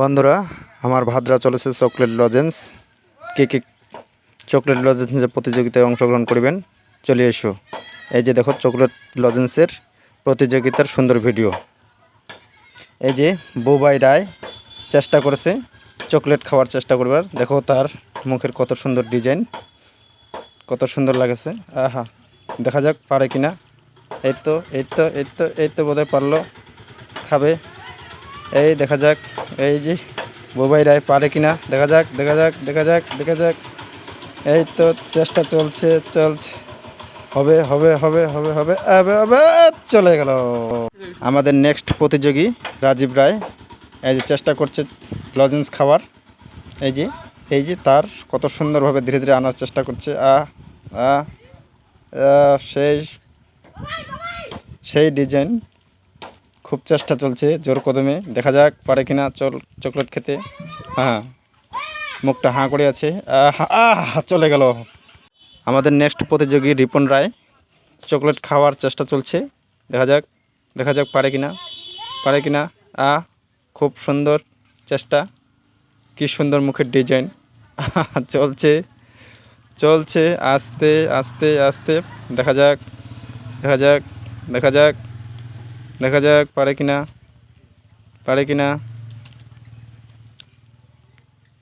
বন্ধুরা, আমার ভাদ্রা চলেছে চকলেট লজেন্স। কে কে চকলেট লজেন্সের প্রতিযোগিতায় অংশগ্রহণ করবেন, চলে এসো। এই যে দেখো চকলেট লজেন্সের প্রতিযোগিতার সুন্দর ভিডিও। এই যে বুবাই রায় চেষ্টা করেছে চকলেট খাওয়ার চেষ্টা করবার। দেখো তার মুখের কত সুন্দর ডিজাইন, কত সুন্দর লাগেছে। আহা, দেখা যাক পারে কিনা। এই তো এই তো এই তো এই তো বোধহয় পারল, খাবে। এই দেখা যাক। এই যে বুবাই রায় পারে কিনা? দেখা যাক দেখা যাক দেখা যাক দেখা যাক। এই তো চেষ্টা চলছে চলছে। হবে হবে হবে হবে হবে হবে চলে গেল। আমাদের নেক্সট প্রতিযোগী রাজীব রায় এই যে চেষ্টা করছে লজেন্স খাওয়ার। এই যে এই যে তার কত সুন্দরভাবে ধীরে ধীরে আনার চেষ্টা করছে। আ আ, সেই সেই ডিজাইন। খুব চেষ্টা চলছে, জোর কদমে। দেখা যাক পারে কিনা চল, চকলেট খেতে। হ্যাঁ মুখটা হাঁ করে আছে। চলে গেল। আমাদের নেক্সট প্রতিযোগী রিপন রায়। চকলেট খাওয়ার চেষ্টা চলছে। দেখা যাক দেখা যাক পারে কিনা। পারে কিনা? আ খুব সুন্দর চেষ্টা। কি সুন্দর মুখের ডিজাইন। চলছে চলছে, আস্তে আস্তে আস্তে। দেখা যাক দেখা যাক দেখা যাক। দেখা যাক, পারে কিনা। পারে কিনা।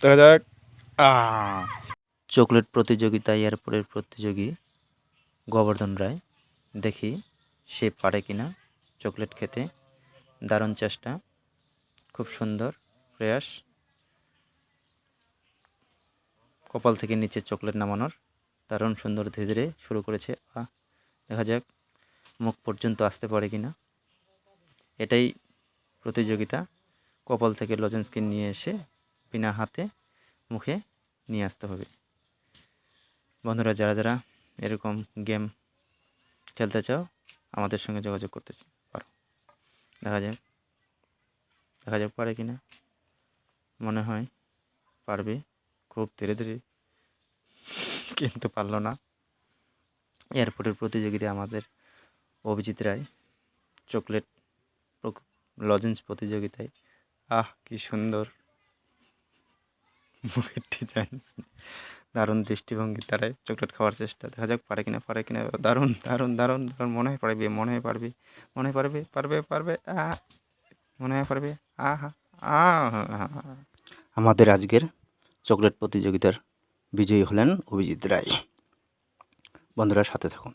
দেখা যাক। চকলেট প্রতিযোগিতায় এরপরের প্রতিযোগী গোবর্ধন রায়। দেখি সে পারে কিনা চকলেট খেতে। দারুণ চেষ্টা। খুব সুন্দর প্রয়াস। কপাল থেকে নিচে চকলেট নামানোর দারুণ সুন্দর ধীরে ধীরে শুরু করেছে। দেখা যাক, মুখ পর্যন্ত আসতে পারে কিনা। এটাই প্রতিযোগিতা। কপাল থেকে লজেন্সকে নিয়ে এসে বিনা হাতে মুখে নিয়ে আসতে হবে। বন্ধুরা, যারা যারা এরকম গেম খেলতে চাও, আমাদের সঙ্গে যোগাযোগ করতে পারো। দেখা যাক। দেখা যাক পারে কি না মনে হয় পারবে। খুব ধীরে ধীরে। কিন্তু পারল না। এয়ারপোর্টের প্রতিযোগিতায় আমাদের অভিজিৎ রায় চকলেট লজেন্স প্রতিযোগিতায়। আহ, কি সুন্দর। মুখের ডিজাইন দারুণ দৃষ্টিভঙ্গি, তারাই চকলেট খাওয়ার চেষ্টা। দেখা যাক পারে কিনা পারে কিনা। দারুণ দারুণ দারুণ দারুণ। মনে হয় পারবে, মনে হয় পারবে, মনে হয় পারবে পারবে পারবে। আ মনে হয় পারবে। আহা আহা আমাদের আজকের চকলেট প্রতিযোগিতার বিজয়ী হলেন অভিজিৎ রায়। বন্ধুরা, সাথে থাকুন।